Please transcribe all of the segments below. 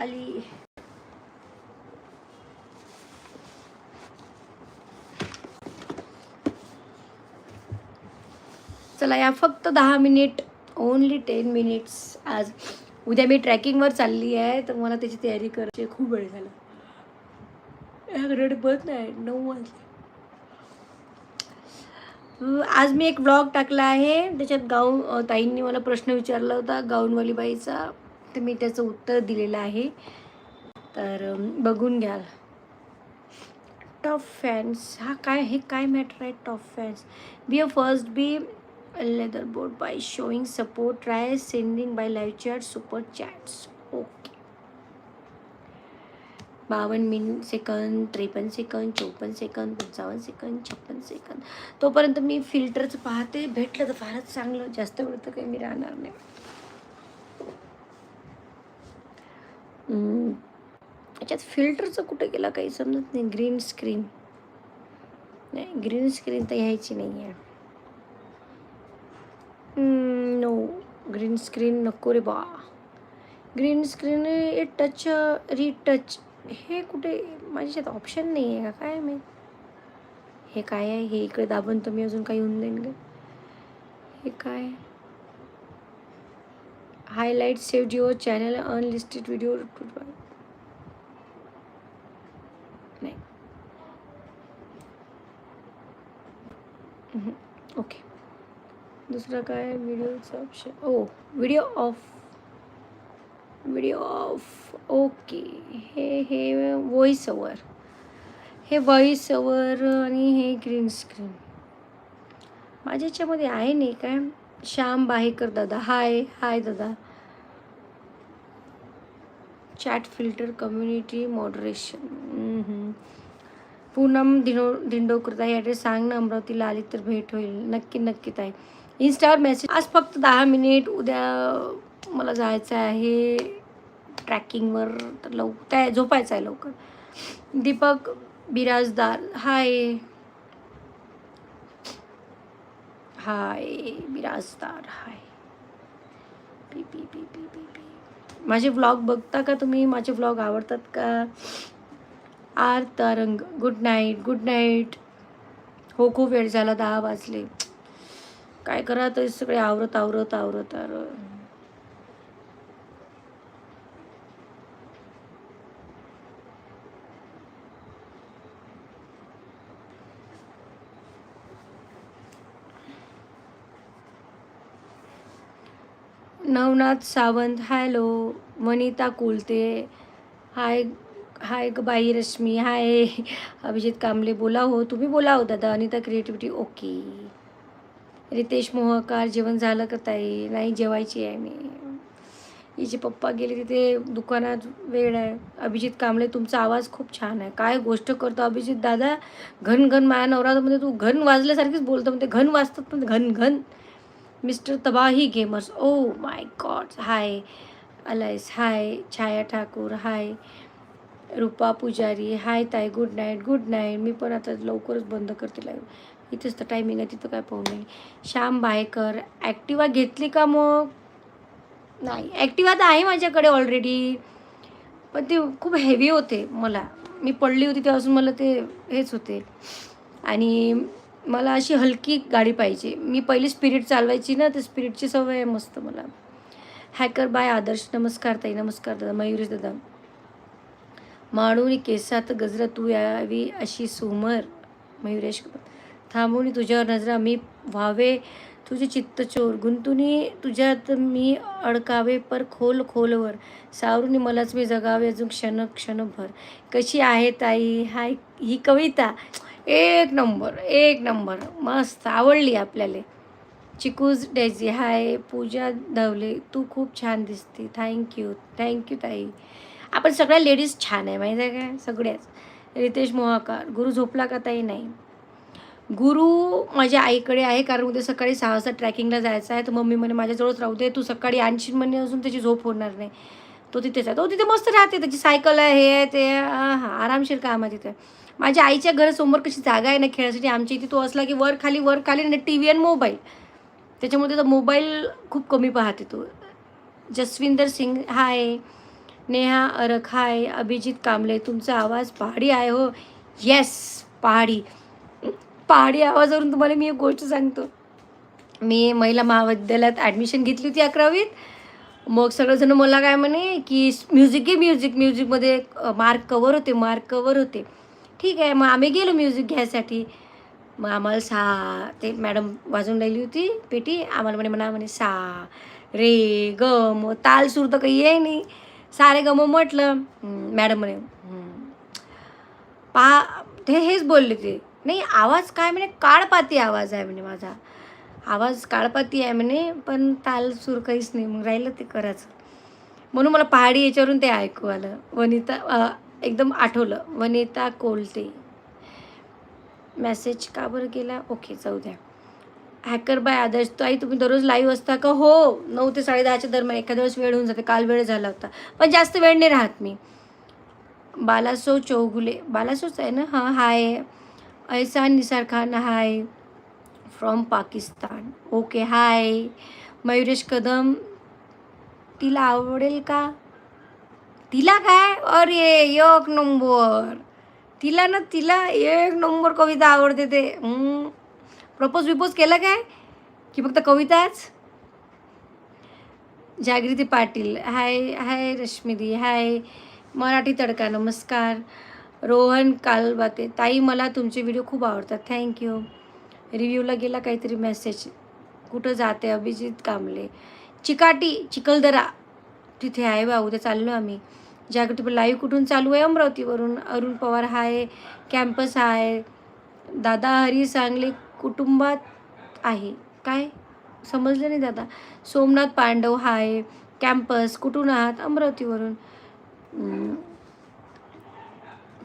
आली चला या फक्त दहा मिनिट ओनली टेन मिनिट्स आज. उद्या मी ट्रॅकिंगवर चालली आहे तर मला त्याची तयारी करायची खूप वेळ झाला. याकडे बंद नाही नऊ वाजले. आज मी एक ब्लॉग टाकला आहे. त्याच्यात गाऊन ताईंनी मला प्रश्न विचारला होता गाऊनवाली बाईचा तर मी त्याचं उत्तर दिलेलं आहे. तर बघून घ्याल. टॉप फॅन्स हा काय हे काय मॅटर आहे top fans be a first be leader board by showing support try sending by live chat super chats okay बावन्न मिन सेकंद त्रेपन्न सेकंद चौपन्न सेकंद पंचावन्न सेकंद छप्पन सेकंद तोपर्यंत मी फिल्टरचं पाहते. भेटलं तर फारच चांगलं. जास्त वेळ तर काही मी राहणार नाही. याच्यात फिल्टरचं कुठे गेला काही समजत नाही. Green screen. नाही ग्रीन स्क्रीन तर घ्यायची नाही आहे नो ग्रीन स्क्रीन नको रे बा. Green screen touch retouch. हे कुठे माझ्याच्यात ऑप्शन नाही आहे का? काय मी हे काय आहे? हे इकडे दाबून तर मी अजून काही होऊन जाईन का? हे काय? Highlight save Jio channel unlisted video नाही. ओके दुसरं काय? व्हिडिओचं option oh video off video off okay हे हे व्हॉइस ओवर हे व्हॉइस ओवर आणि हे ग्रीन स्क्रीन माझ्या याच्यामध्ये आहे नाही काय? श्याम बाहेकर दादा. हाय हाय दादा. Chat filter community moderation Poonam Dino Dindokar ताई ॲड्रेस सांग ना अमरावतीला आली तर भेट होईल. नक्की नक्की ताई. इन्स्टावर मेसेज आज फक्त दहा मिनिट उद्या मला जायचं आहे ट्रॅकिंगवर तर लव त्या झोपायचं आहे लवकर. Deepak Birajdar hi. Hi Birajdar hi. P P P P P P. माझे व्लॉग बघता का तुम्ही? माझे व्लॉग आवडतात का? R Tarang good night good night हो खूप वेळ झाला दहा वाजले. काय करा तर सगळे आवरत आवरत आवरत आवरत. Navnath Sawant hello Vanita Kulte. Hi hi ग बाई रश्मी हाय. अभिजित कांबले बोला हो तुम्ही बोला हो दादा अनिता क्रिएटिव्हिटी ओके रितेश मोहकार जेवण झालं का ताई? नाही जेवायची आहे मी. हिचे पप्पा गेले तिथे दुकानात वेळ आहे. अभिजित कांबळे तुमचा आवाज खूप छान आहे. काय गोष्ट करतो अभिजित दादा? घन घन माया नवरामध्ये तू घन वाजल्यासारखीच बोलतो म्हणते घन वाजतात पण घन घन. Mister Tabahi gamers. Oh my god hi alias hi Chhaya Thakur. Hi Rupa Pujari hi ताय गुड नाईट गुड नाईट मी पण आता लवकरच बंद करते लाईव्ह इथेच तर टायमिंग आहे तिथं काय पाहू नाही. श्याम बायकर ॲक्टिवा घेतली का मग? नाही ॲक्टिवा तर आहे माझ्याकडे ऑलरेडी पण ते खूप हेवी होते मला. मी पडली होती तेव्हापासून मला ते हेच होते. आणि मला अशी हलकी गाडी पाहिजे. मी पहिली स्पिरिट चालवायची ना तर स्पिरिटची सवय आहे मस्त मला. Hacker by Adarsh. नमस्कार ताई नमस्कार दादा. मयुरेश दादा. माणून केसात गजरा तू यावी अशी सुमर. मयुरेश थांबून हो, तुझ्यावर नजरा मी व्हावे तुझे चित्तचोर गुंतुनी तुझ्यात मी अडकावे पर खोल खोलवर. सावरून मलाच मी जगावे अजून क्षण क्षणभर. कशी आहे ताई? हाय ही कविता. एक नंबर एक नंबर. मस्त आवडली आपल्याला. चिकूज डेझी हाय. पूजा धवले तू खूप छान दिसते. थँक्यू थँक्यू ताई. आपण सगळ्या लेडीज छान आहे माहिती आहे काय? सगळ्याच रितेश मोहाकार गुरु झोपला का ताई? नाही. गुरु माझ्या आईकडे आहे कारण उद्या सकाळी सहा वाजता ट्रॅकिंगला जायचं आहे. तर मम्मी म्हणे माझ्याजवळच राहू दे. तू सकाळी आणशील म्हणे असून त्याची झोप होणार नाही. तो तिथेच आहे. तो तिथे मस्त राहते. त्याची सायकल आहे हे आहे ते हां आरामशीर काम आहे तिथे. माझ्या आईच्या घरासमोर कशी जागा आहे ना खेळायसाठी आमच्या इथे तो असला की वर खाली वर खाली ना टी व्ही आणि मोबाईल. त्याच्यामुळे त्याचा मोबाईल खूप कमी पाहते तो. जसविंदर सिंग हा आहे. नेहा अरख हाय अभिजित कांबळे तुमचा आवाज पहाडी आहे हो. येस पहाडी. पहाडी आवाजावरून तुम्हाला मी एक गोष्ट सांगतो. मी महिला महाविद्यालयात ॲडमिशन घेतली होती अकरावीत. मग सगळेजण मला काय म्हणे की म्युझिक घे म्युझिक म्युझिकमध्ये मार्क कवर होते मार्क कवर होते. ठीक आहे मग आम्ही गेलो म्युझिक घ्यायसाठी. मग आम्हाला सा ते मॅडम वाजवून राहिली होती पेटी. आम्हाला म्हणे म्हणा म्हणे सा रे ग म ताल सूर तर काही आहे नाही. सारे गमो म्हटलं मॅडमने मॅडम म्हणे पा ते हेच बोलले ते. नाही आवाज काय म्हणे? काळपाती आवाज आहे म्हणे माझा. आवाज काळपाती आहे म्हणे पण ताल सूर काहीच नाही. मग राहिलं ते करायचं. म्हणून मला पहाडी याच्यावरून ते ऐकू आलं. वनिता एकदम आठवलं. वनिता कोलते. मेसेज का बरं केला ओके जाऊ द्या. हॅकर बाय आदर्श ताई तुम्ही दररोज लाईव्ह असता का? हो. नऊ ते साडेदहाच्या दरम्यान एखाद्या वेळेस वेळ होऊन जाते. काल वेळ झाला होता. पण जास्त वेळ नाही राहत मी. बालासो चौगुले. बालासोच आहे ना? हां hi. Ehsan Nisar Khan hi. From Pakistan. Okay hi. Mayuresh Kadam. तिला आवडेल का? तिला काय? अरे एक नंबर. तिला ना तिला एक नंबर कविता आवडते ते. प्रपोज विपोज केला काय? की फक्त कविताच? जागृती पाटील हाय हाय रश्मीदी हाय मराठी तडका नमस्कार. रोहन कालबाते ताई मला तुमचे व्हिडिओ खूप आवडतात. थँक्यू रिव्ह्यूला गेला काहीतरी मेसेज कुठं जाते? अभिजित कांबळे. चिकाटी चिखलदरा. तिथे आहे बा उद्या चाललो आम्ही. जागृती लाईव्ह कुठून चालू आहे? अमरावतीवरून. अरुण पवार हाय कॅम्पस आहे दादा हरी सांगली कुटुंबात आहे. काय? समजलं नाही दादा. सोमनाथ पांडव हाय. कॅम्पस कुठून आहात? अमरावतीवरून.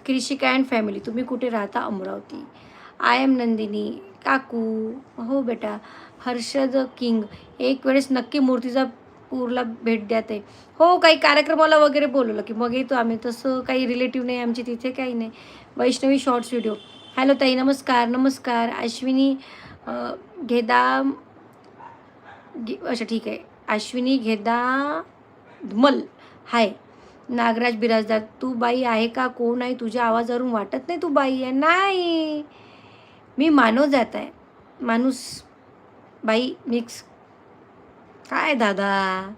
कृषिका अँड फॅमिली तुम्ही कुठे राहता? अमरावती. आय एम नंदिनी काकू. हो बेटा. हर्षद किंग. एक वेळेस नक्की मूर्तीचा पूरला भेट द्या ते. हो काही कार्यक्रमाला वगैरे बोलवलं की मग येतो आम्ही. तसं काही रिलेटिव्ह नाही आमची तिथे काही नाही. वैष्णवी शॉर्ट्स व्हिडिओ हॅलो ताई नमस्कार नमस्कार. अश्विनी घेदा गे अच्छा ठीक आहे. अश्विनी घेदा मल हाय. नागराज बिराजदार तू बाई आहे का? कोण आहे? तुझ्या आवाजावरून वाटत नाही तू बाई आहे. नाही. मी मानव जात आहे. माणूस बाई मिक्स काय दादा?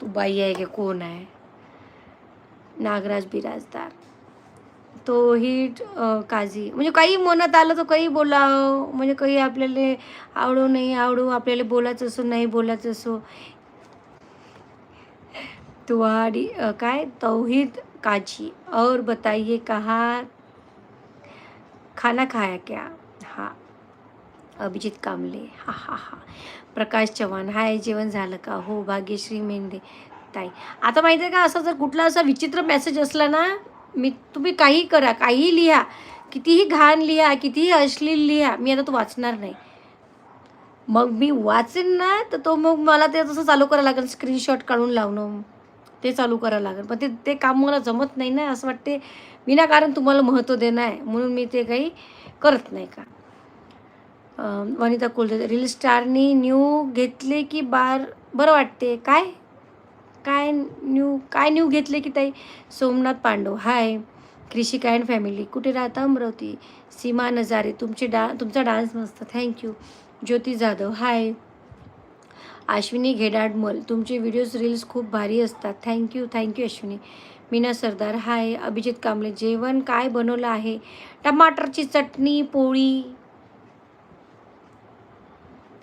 तू बाई आहे की कोण आहे? नागराज बिराजदार. तो हिट काझी. म्हणजे काही मनात आलं तर काही बोलावं. म्हणजे काही आपल्याला आवडू नाही आवडू आपल्याला बोलायचं असो नाही बोलायचं असो. तुवाडी काय? तौहीद काजी और बताइए कहाँ खाना खाया क्या? हा. अभिजित कांबले हा हा हा. प्रकाश चव्हाण. हाय जेवण झालं का? हो भाग्यश्री मेंढे. ताई. आता माहिती आहे का असं जर कुठला असा विचित्र मेसेज असला ना मी तुम्ही काही करा काहीही लिहा. कितीही घाण लिहा कितीही अश्लील लिहा मी आता तो वाचणार नाही. मग मी वाचेन ना तर तो मग मला ते तसं चालू करायला लागेल स्क्रीनशॉट काढून लावणं. ते चालू करायला लागेल. पण ते ते काम मला जमत नाही ना असं वाटते. विनाकारण तुम्हाला महत्त्व देणं आहे. म्हणून मी ते काही करत नाही का? वनिता कुलदे रील स्टारनी न्यू घेतले की बार बरं वाटते. काय? काय न्यू काय न्यू घेतले की ताई? Somnath Pandav. Hi. Krushika and family. कुठे राहता अमरावती? सीमा नजारे. तुमचे डा तुमचा डान्स मस्त. Thank you Jyoti Jadhav. Hi. Ashwini Ghedadmal तुमचे व्हिडिओज रील्स खूप भारी असतात. Thank you thank you Ashwini. Meena Sardar. Hi. Abhijit Kamble. जेवण काय बनवलं आहे? टमाटरची चटणी पोळी.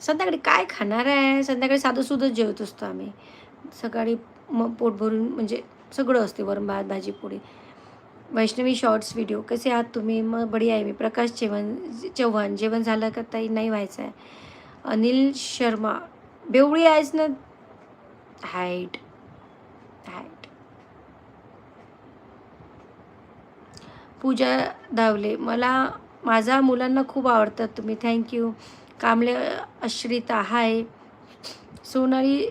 संध्याकाळी काय खाणार आहे? संध्याकाळी साधं सुधं जेवत असतो आम्ही. सकाळी मग पोट भरून म्हणजे सगळं असते वरण भात भाजी पोळी. वैष्णवी शॉर्ट्स व्हिडिओ कसे आहात तुम्ही? मग बढिया आहे मी. प्रकाश चव्हाण चव्हाण. जेवण झालं का ताई? नाही व्हायचं आहे. अनिल शर्मा. बेवळी आहेस ना? हाईट. हाईट. पूजा धावले. मला माझा मुलांना खूप आवडतात तुम्ही. थँक्यू कामले अश्रिता. हाय सोनाली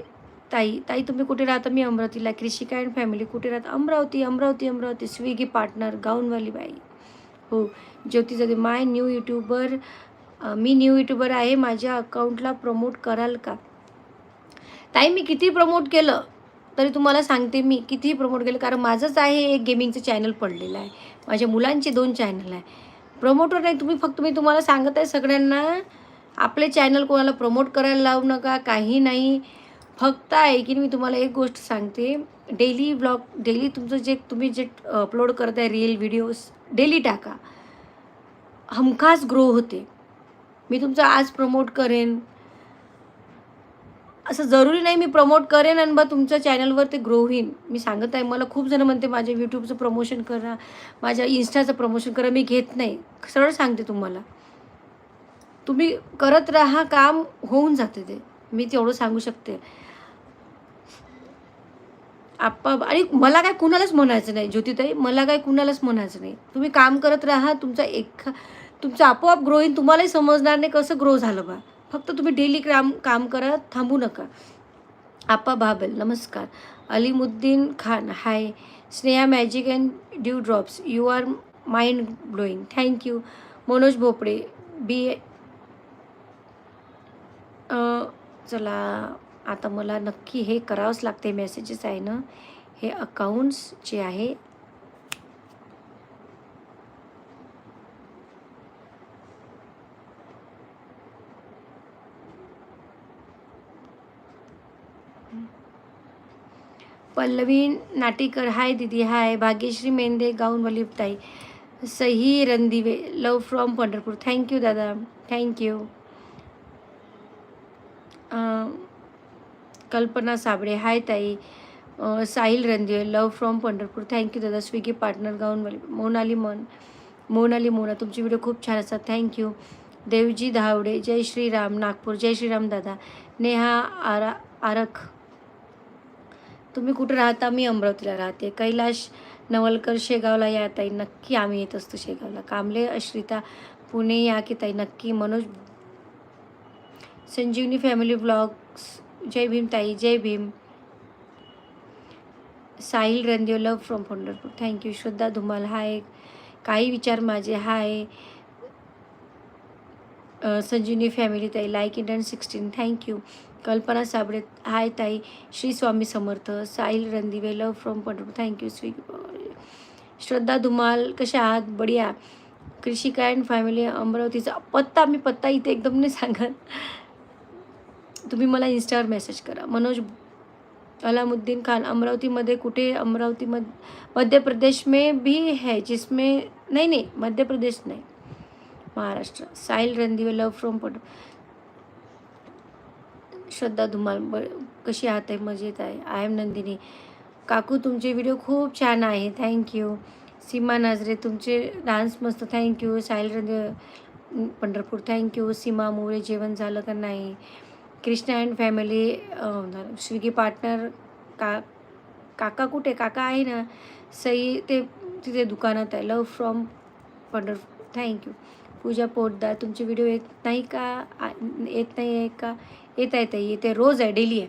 ताई ताई तुम्ही कुठे राहता? मी अमरावतीला. Krushika and family. कुठे राहता? अमरावती अमरावती अमरावती. स्विगी पार्टनर गाऊनवाली बाई. हो Jyoti Jadhav my new youtuber me new YouTuber आहे. माझ्या अकाउंटला प्रमोट कराल का? ताई मी किती प्रमोट केलं? तरी तुम्हाला सांगते मी कितीही प्रमोट केलं. कारण माझंच आहे एक गेमिंगचं चॅनल पडलेलं आहे. माझ्या मुलांचे दोन चॅनल आहे. प्रमोटर नाही तुम्ही फक्त मी तुम्हाला सांगत आहे सगळ्यांना आपले चॅनल कोणाला प्रमोट करायला लावू नका काही नाही. फक्त आहे की मी तुम्हाला एक गोष्ट सांगते. डेली ब्लॉग डेली तुमचं जे तुम्ही जे अपलोड करत आहे रील व्हिडिओज डेली टाका. हमखास ग्रो होते. मी तुमचं आज प्रमोट करेन. असं जरुरी नाही मी प्रमोट करेन आणि बा तुमच्या चॅनलवर ते ग्रो होईन. मी सांगत आहे मला खूप जण म्हणते माझ्या यूट्यूबचं प्रमोशन करा माझ्या इन्स्टाचं प्रमोशन करा. मी घेत नाही. सरळ सांगते तुम्हाला. तुम्ही करत राहा काम होऊन जाते ते. मी तेवढं सांगू शकते. आप्पा आणि मला काय कुणालाच म्हणायचं नाही ज्योतिताई मला काय कुणालाच म्हणायचं नाही. तुम्ही काम करत राहा तुमचा एक तुमचं आपोआप ग्रो तुम्हालाही समजणार नाही कसं ग्रो झालं बा. फक्त तुम्ही डेली काम काम करा थांबू नका. आप्पा बाबल नमस्कार. Alimuddin Khan hi Sneha magic and dew drops you are mind blowing thank you Manoj Bhopde B चला. आता मला नक्की हे करावंच लागते मेसेजेस आहे ना. हे अकाउंट्स जे आहे पल्लवी नाटेकर हाय दीदी हाय. भाग्यश्री मेंदे गाऊन वलिपताई सही Randive love from Pandharpur. Thank you दादा. Thank you Kalpana Sable. Hi ताई. Sahil Randive love from Pandharpur. Thank you दादा. स्विगी पार्टनर गाऊन मोनाली मन मोनाली मोना. तुमचे व्हिडिओ खूप छान असतात. Thank you Devji Dhawde. जय श्रीराम. नागपूर. जय श्रीराम दादा. नेहा आरा आरख. तुम्ही कुठं राहता? मी अमरावतीला राहते. कैलाश नवलकर शेगावला या ताई. नक्की आम्ही येत असतो शेगावला. कामले अश्रिता पुणे या की ताई. नक्की. मनोज संजीवनी फॅमिली ब्लॉग्स जय भीम ताई जय Bhim. Sahil Randev love from Pandharpur. Thank you Shraddha Dhumal hi. काही विचार माझे हाय. संजीवनी फॅमिली ताई like and sixteen thank you Kalpana Sable hi ताई. Shri Swami Samarth Sahil Randive love from Pandharpur. Thank you Swiggy Shraddha Dhumal कशा आहात? बढिया. कृषिका and family अमरावतीचा पत्ता मी पत्ता इथे एकदम नाही सांगत. तुम्ही मला इन्स्टावर मेसेज करा. मनोज अलामुद्दीन खान अमरावतीमध्ये कुठे? अमरावती मध मध्य प्रदेश में भी है जिसमें नहीं नहीं मध्य प्रदेश नहीं. महाराष्ट्र. साहिल रणदिवे लव फ्रॉम पट श्रद्धा धुमाल ब कशी आहात आहे मजेत आहे. I am Nandini. काकू तुमचे व्हिडिओ खूप छान आहे. थँक्यू सीमा नाजरे तुमचे डान्स मस्त. Thank you Sahil Randive Pandharpur. Thank you Seema More जेवण झालं का नाही? Krishna and family Swiggy partner का काका कुठे? काका आहे ना सई ते तिथे दुकानात आहे. Love from Pandharpur thank you Pooja Potdar तुमचे व्हिडिओ येत नाही का? येत नाही आहे का? येत आहे ताई येते. रोज आहे डेली आहे.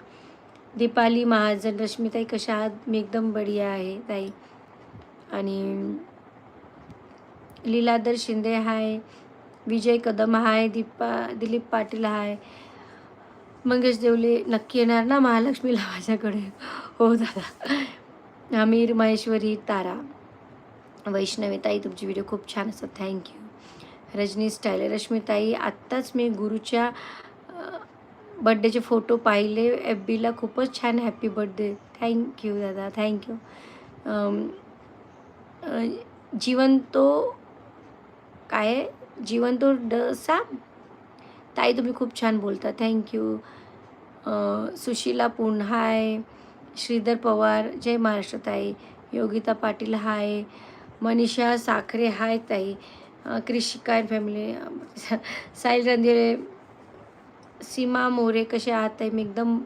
दीपाली महाजन रश्मिताई कशा आहात? मी एकदम बढिया आहे ताई. आणि लीलाधर शिंदे हाय विजय कदम हाय दीपा दिलीप पाटील हाय मंगेश देवले नक्की येणार ना महालक्ष्मीला माझ्याकडे? हो दादा. आमिर महेश्वरी तारा. वैष्णवी ताई तुमचे व्हिडिओ खूप छान असतात. थँक्यू रजनी स्टाईल रश्मीताई आत्ताच मी गुरुच्या बड्डेचे फोटो पाहिले. एफ बीला खूपच छान हॅपी बड्डे थँक्यू दादा. थँक्यू जीवंतो काय जीवन तो डसा? ताई तुम्ही खूप छान बोलता. थँक्यू सुशीला पुण हाय श्रीधर पवार जय महाराष्ट्र ताई. योगिता पाटील हाय मनीषा साखरे हाय ताई. कृषिका अँड फॅमिली साहिल रंधिरे सीमा मोरे कसे आहात ताई? मी एकदम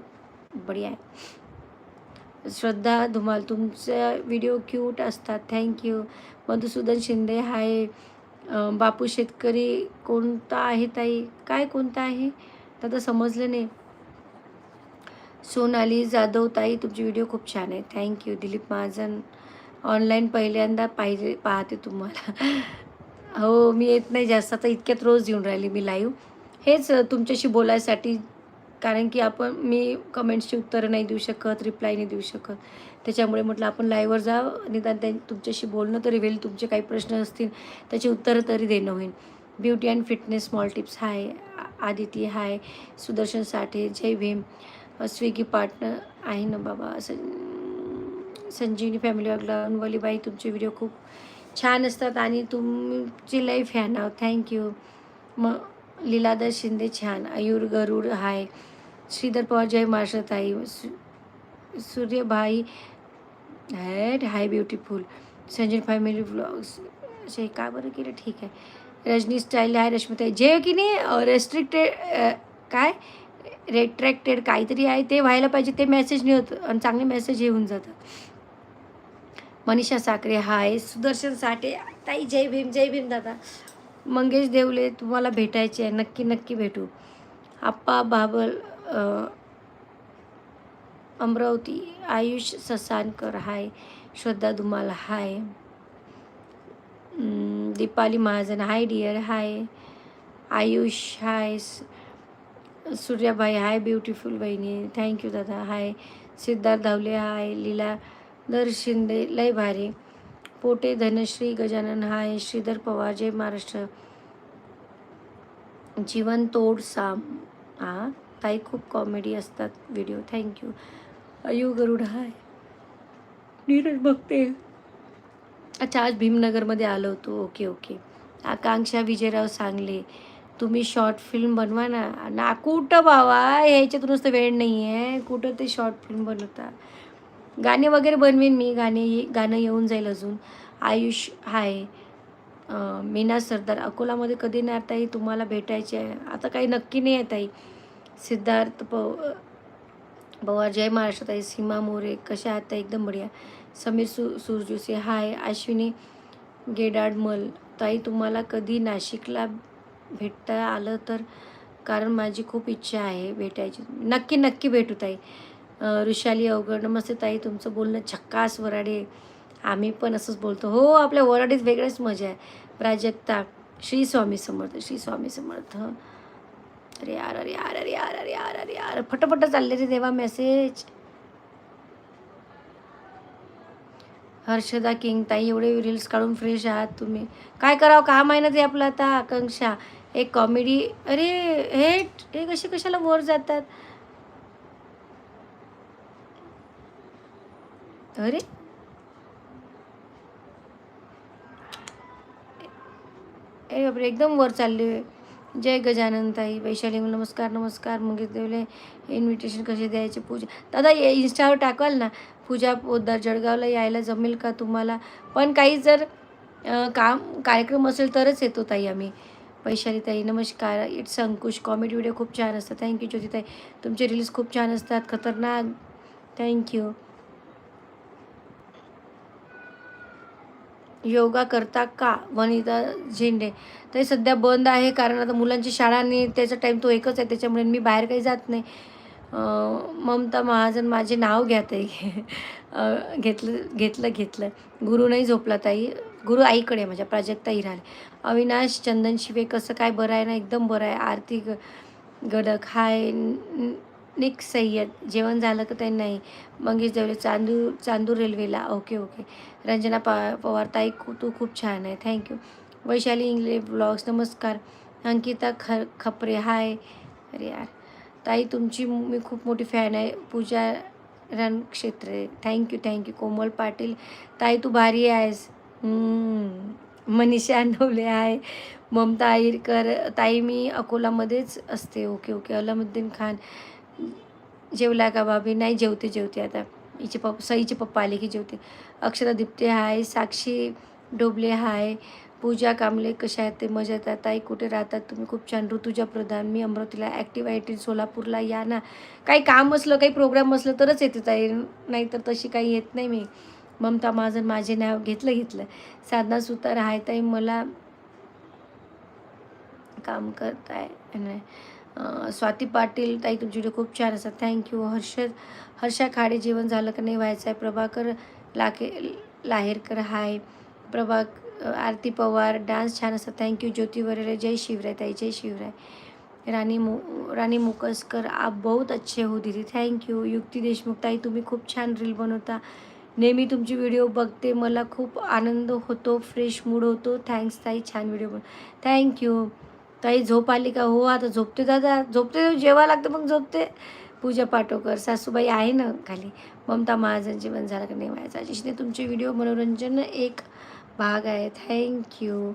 बढिया आहे. श्रद्धा धुमाल तुमचे व्हिडिओ क्यूट असतात. Thank you Madhusudan Shinde hi बापू शेतकरी कोणता आहे ताई? काय कोणता आहे? दादा समजलं नाही. सोनाली जाधव ताई तुमची व्हिडिओ खूप छान आहे थँक्यू दिलीप महाजन. ऑनलाईन पहिल्यांदा पाहिजे पाहते तुम्हाला. हो मी येत नाही जास्त. आता इतक्यात रोज येऊन राहिली मी लाईव्ह हेच तुमच्याशी बोलायसाठी. कारण की आपण मी कमेंट्सची उत्तरं नाही देऊ शकत रिप्लाय नाही देऊ शकत. त्याच्यामुळे म्हटलं आपण लाईव्हवर जा निदान त्या तुमच्याशी बोलणं तरी होईल. तुमचे काही प्रश्न असतील त्याची उत्तरं तरी देणं होईल. Beauty and fitness small tips hi Aditi hi Sudarshan Sathe Jai Bhim. Swiggy partner आहे ना बाबा. सं संजीवनी फॅमिली वगला. तुमचे व्हिडिओ खूप छान असतात आणि तुमची लई फॅन आहोत थँक्यू मग लीलादर शिंदे छान. आयुर गरुड हाय श्रीधर पवार जय महाराष्ट्रताई सु- Suryabhai hat hi beautiful. Sanjan family vlogs असे का? बरं केलं ठीक आहे. रजनी स्टाईल आहे रश्मिताई. जे की नाही रेस्ट्रिक्टेड काय? रेट्रॅक्टेड काहीतरी आहे ते व्हायला पाहिजे ते मेसेज नाही होत. आणि चांगले मेसेज येऊन जातात मनीषा साखरे हाय. सुदर्शन साठे ताई जय भीम जय भीम दादा. मंगेश देवले तुम्हाला भेटायचे आहे. नक्की नक्की भेटू. Appa Babal Amravati Ayush Sasankar hi Shraddha Dhumal hi Deepali Mahajan hi dear hi Ayush hi स- सूर्याबाई हाय ब्युटिफुल बहिणी थँक्यू दादा हाय सिद्धार्थ धावले हाय लीला दर शिंदे लय भारी. पोटे धनश्री गजानन हाय श्रीधर पवार जय महाराष्ट्र. जीवन तोड साम हा ताई खूप कॉमेडी असतात video thank you Ayu Garud hi. Neeraj बघते. अच्छा आज भीमनगरमध्ये आलो होतो. Okay okay. आकांक्षा विजयराव सांगले तुम्ही शॉर्ट फिल्म बनवा ना. ना कुठं बाबा ह्याच्यातूनच नुसतं वेळ नाही आहे कुठं ते शॉर्ट फिल्म बनवता? गाणे वगैरे बनवेन मी. गाणे गाणं येऊन जाईल अजून. आयुष हाय. मीना सरदार अकोलामध्ये कधी नाही ताई तुम्हाला भेटायचे आहे. आता काही नक्की नाही आहे ताई. सिद्धार्थ प बवा जय महाराष्ट्र ताई सीमा मोरे कशा आहात? ताई एकदम बढिया. समीर सु सुरजुसे हाय अश्विनी गेडाडमल ताई तुम्हाला कधी नाशिकला भेटता आलं तर? कारण माझी खूप इच्छा आहे भेटायची. नक्की नक्की भेटू ताई. ऋषाली अवघड. नमस्ते ताई. तुमचं बोलणं छक्कास वराडे आम्ही पण असंच बोलतो. हो आपल्या वराडीत वेगळीच मजा आहे. प्राजक्ता श्री स्वामी समर्थ श्री स्वामी समर्थ. अरे यार अरे यार अरे यार अरे यार अरे यार. फटाफट चालले रे देवा मेसेज हर्षदा किंग ताई एवढे रील्स काढून फ्रेश आहात तुम्ही. काय करावं? काम आहे ना ते आपलं आता आकांक्षा? एक कॉमेडी अरे हे हे कसे कशाला वर जातात? अरे. अरे बापरे एकदम वर चालले. जय गजानन ताई वैशाली नमस्कार नमस्कार. मंगेश देवले इन्व्हिटेशन कसे द्यायचे? पूजा दादा ये इन्स्टावर टाकाल ना. पूजा पोद्दार जळगावला यायला जमेल का तुम्हाला? पण काही जर काम कार्यक्रम असेल तरच येतो ताई आम्ही. वैशाली ताई नमस्कार. इट्स अंकुश कॉमेडी व्हिडिओ खूप छान असतात थँक्यू ज्योतिताई. तुमचे रील्स खूप छान असतात. खतरनाक. थँक्यू योगा करता का? वनिता झेंडे. ते सध्या बंद आहे कारण आता मुलांची शाळा आणि त्याचा टाईम तो एकच आहे. त्याच्यामुळे मी बाहेर काही जात नाही. ममता महाजन माझे नाव घ्या ताई घेतलं घेतलं घेतलं. गुरु नाही झोपला ताई. गुरु आईकडे आहे माझ्या. प्राजक्ता हिराले अविनाश चंदन शिवे कसं काय बरं आहे ना? एकदम बरं आहे. आरती ग गडक. हाय. निक सय्यद. जेवण झालं का ताई नाही. मंगेश देवले चांदूर चांदूर रेल्वेला. Okay okay. रंजना पा पवार ताई तू खूप छान आहे. थँक्यू वैशाली इंगले ब्लॉग्स नमस्कार. अंकिता ख खपरे हाय अरे यार. ताई तुमची मी खूप मोठी फॅन आहे. Pooja Ranakshetre thank you thank you Komal Patil. ताई तू भारी आहेस. मनीषा नवले आहे. ममता आईरकर ताई मी अकोलामध्येच असते. Okay okay. अलामुद्दीन खान. जेवला का बाबी? नाही जेवते जेवते आता. हिचे पप्पा सईचे पप्पा आले की जेवते. अक्षरा दिप्ते हाय साक्षी डोबले हाय पूजा कामले कशा आहेत ते मजेत येतात ताई कुठे राहतात? तुम्ही खूप छान. ऋतुजा प्रधान मी अमरावतीला ॲक्टिव्ह आय टी सोलापूरला या ना. काही काम असलं काही प्रोग्राम असलं तरच येते ताई. नाहीतर तशी काही येत नाही मी. ममता महाजन माझे नाव घेतलं घेतलं. साधना सुतार आहे ताई. मला काम करताय आणि स्वाती पाटील ताई तुमची व्हिडिओ खूप छान असतात. थँक्यू हर्षद हर्षा खाडे जेवण झालं का नाही व्हायचं आहे. प्रभाकर लाके लाहेरकर हाय प्रभा आरती पवार डान्स छान असतात. थँक्यू ज्योती वरेरे जय शिवराय ताई जय शिवराय. राणी मु राणी मुकसकर आप बहुत अच्छे हो दीदी. थँक्यू युक्ती देशमुख ताई तुम्ही खूप छान रील बनवता. नेहमी तुमची व्हिडिओ बघते. मला खूप आनंद होतो. फ्रेश मूड होतो. थँक्स ताई. छान व्हिडिओ बन थँक्यू ताई झोप आली का? हो आता झोपते दादा. झोपते जेवा लागतं मग झोपते. पूजा पाटोकर सासूबाई आहे ना खाली. ममता महाजन जेवण झालं का नाही व्हायचं अजिशने तुमचे व्हिडिओ मनोरंजन एक भाग आहे. थँक्यू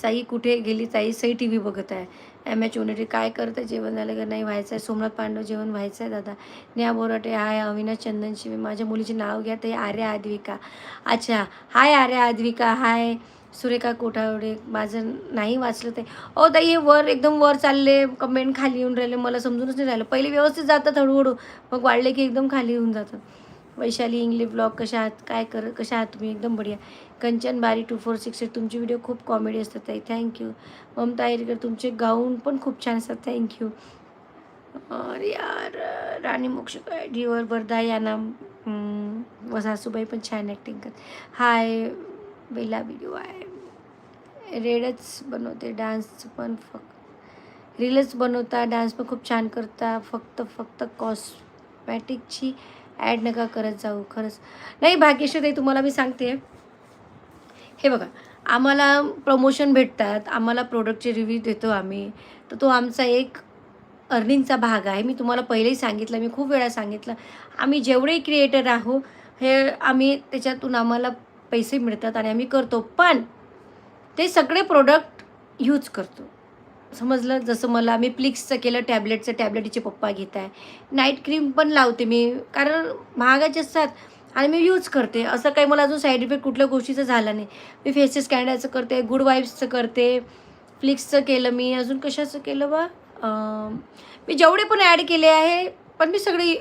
साई कुठे गेली? ताई साई टी व्ही बघत आहे. एम एच युनिटी काय करतं जेवण झालं का नाही व्हायचं आहे? सोमनाथ पांडव जेवण व्हायचं आहे दादा. नेहा बोराटे हाय. अविनाश चंदन शिवे माझ्या मुलीचे नाव घ्या. ते आर्या आद्विका. अच्छा हाय आर्या आद्विका. हाय. सुरेखा कोठावडे माझं नाही वाचलं ते. ओ ताई हे वर एकदम वर चालले कमेंट खाली येऊन राहिले. मला समजूनच नाही राहिलं. पहिले व्यवस्थित जातात हळूहळू. मग वाढले की एकदम खाली येऊन जातात. वैशाली इंग्लिश ब्लॉग कशा आहात? काय कर कशा आहात तुम्ही? एकदम बढिया. Kanchan Bari two four six eight तुमची व्हिडिओ खूप कॉमेडी असतात ताई. थँक्यू ममता आयरकर तुमचे गाऊन पण खूप छान असतात. थँक्यू अरे यार राणी मोक्ष काय वरदा बरदा या नाम व सासूबाई पण छान ॲक्टिंग करत हाय बेला व्हिडिओ आहे. रेडच बनवते डान्स पण फक्त. रीलच बनवता डान्स पण खूप छान करता. फक्त फक्त कॉस्मॅटिकची ॲड नका करत जाऊ. खरंच. नाही भाग्यश्री ताई तुम्हाला मी सांगते. हे बघा आम्हाला प्रमोशन भेटतात. आम्हाला प्रोडक्टचे रिव्ह्यू देतो आम्ही. तर तो आमचा एक अर्निंगचा भाग आहे. मी तुम्हाला पहिलेही सांगितलं मी खूप वेळा सांगितलं. आम्ही जेवढे क्रिएटर आहो हे आम्ही त्याच्यातून आम्हाला पैसे मिळतात आणि आम्ही करतो पण ते सगळे प्रोडक्ट यूज करतो. समजलं? जसं मला मी प्लिक्सचं केलं टॅबलेटचं टॅबलेटचे पप्पा घेत आहे नाईट क्रीम पण लावते मी कारण महागाचे असतात आणि मी यूज करते. असं काही मला अजून साईड इफेक्ट कुठल्या गोष्टीचं झालं नाही. मी फेसेस कॅन्डाचं करते गुड वाईब्सचं करते. फ्लिक्सचं केलं मी. अजून कशाचं केलं बा? मी जेवढे पण ॲड केले आहे पण मी सगळी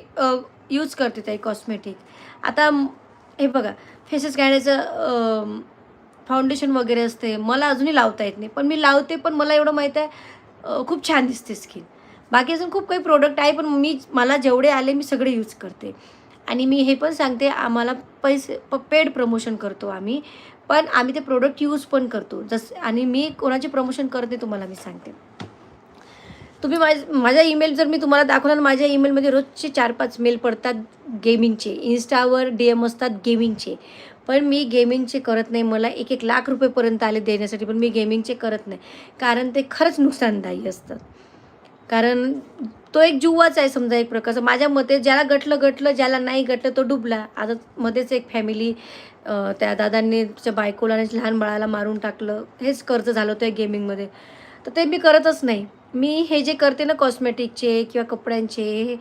यूज करते ताई कॉस्मेटिक आता हे बघा फेसेस कॅन्डाचं फाउंडेशन वगैरे असते. मला अजूनही लावता येत नाही. पण मी लावते पण मला एवढं माहीत आहे खूप छान दिसते स्किन बाकी अजून खूप काही प्रोडक्ट आहे पण मी मला जेवढे आले मी सगळे यूज करते. आणि मी हे पण सांगते आम्हाला पैसे प पेड प्रमोशन करतो आम्ही. पण आम्ही ते प्रोडक्ट यूज पण करतो. जस आणि मी कोणाचे प्रमोशन करते तुम्हाला मी सांगते. तुम्ही माझ माझा ईमेल जर मी तुम्हाला दाखवणार माझ्या ईमेलमध्ये रोजचे चार पाच मेल पडतात गेमिंगचे. इन्स्टावर डी एम असतात गेमिंगचे. पण मी गेमिंगचे करत नाही. मला एक एक लाख रुपयेपर्यंत आले देण्यासाठी पण मी गेमिंगचे करत नाही. कारण ते खरंच नुकसानदायी असतात कारण तो एक जुवाच आहे समजा एक प्रकारचा. माझ्या मते ज्याला गटलं गटलं ज्याला नाही गटलं तो डुबला. आता मध्येच एक फॅमिली त्या दादांनी तिच्या बायकोला आणि लहान बाळाला मारून टाकलं. हेच कर्ज झालं होतं गेमिंगमध्ये तर ते मी करतच नाही. मी हे जे करते ना कॉस्मेटिकचे किंवा कपड्यांचे हे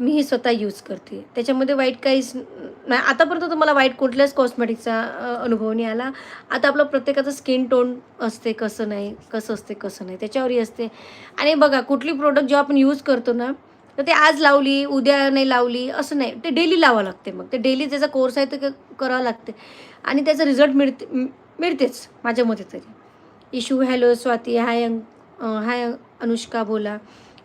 मी हे स्वतः यूज करते. त्याच्यामध्ये वाईट काहीच नाही. आतापर्यंत तुम्हाला वाईट कुठल्याच कॉस्मेटिकचा अनुभव नाही आला. आता आपलं प्रत्येकाचं स्किन टोन असते कसं नाही कसं असते कसं नाही त्याच्यावरही असते. आणि बघा कुठली प्रोडक्ट जेव्हा आपण यूज करतो ना तर ते आज लावली उद्या नाही लावली असं नाही. ते डेली लावावं लागते मग. ते डेली त्याचा कोर्स आहे ते करावं लागते. आणि त्याचा रिझल्ट मिळते मिळतेच माझ्या मते तरी. इशू हॅलो स्वाती हाय अंक हाय अनुष्का बोला.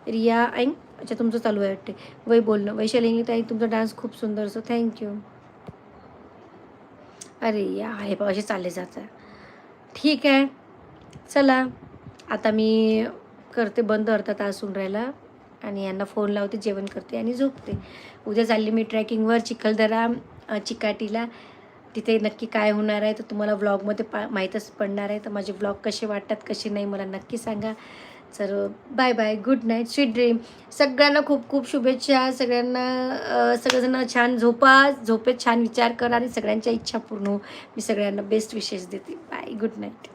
रिया ऐंग अच्छा तुमचं चालू आहे वाटते. वै बोलणं. वैशाली ताई तुमचा डान्स खूप सुंदर असतो. थँक्यू अरे या हे असे चालले जातात. ठीक आहे. चला. आता मी करते बंद अर्धा तास होऊन राहिला. आणि यांना फोन लावते जेवण करते आणि झोपते. उद्या चालली मी ट्रॅकिंगवर चिखलदरा चिकाटीला. तिथे नक्की काय होणार आहे तर तुम्हाला व्लॉगमध्ये पा माहीतच पडणार आहे. तर माझे व्लॉग कसे वाटतात कसे नाही मला नक्की सांगा. तर bye bye good night sweet dream सगळ्यांना खूप खूप शुभेच्छा सगळ्यांना सगळेजण छान झोपा झोपेत छान विचार करा आणि सगळ्यांच्या इच्छा पूर्ण हो. मी सगळ्यांना बेस्ट विशेष देते. Bye good night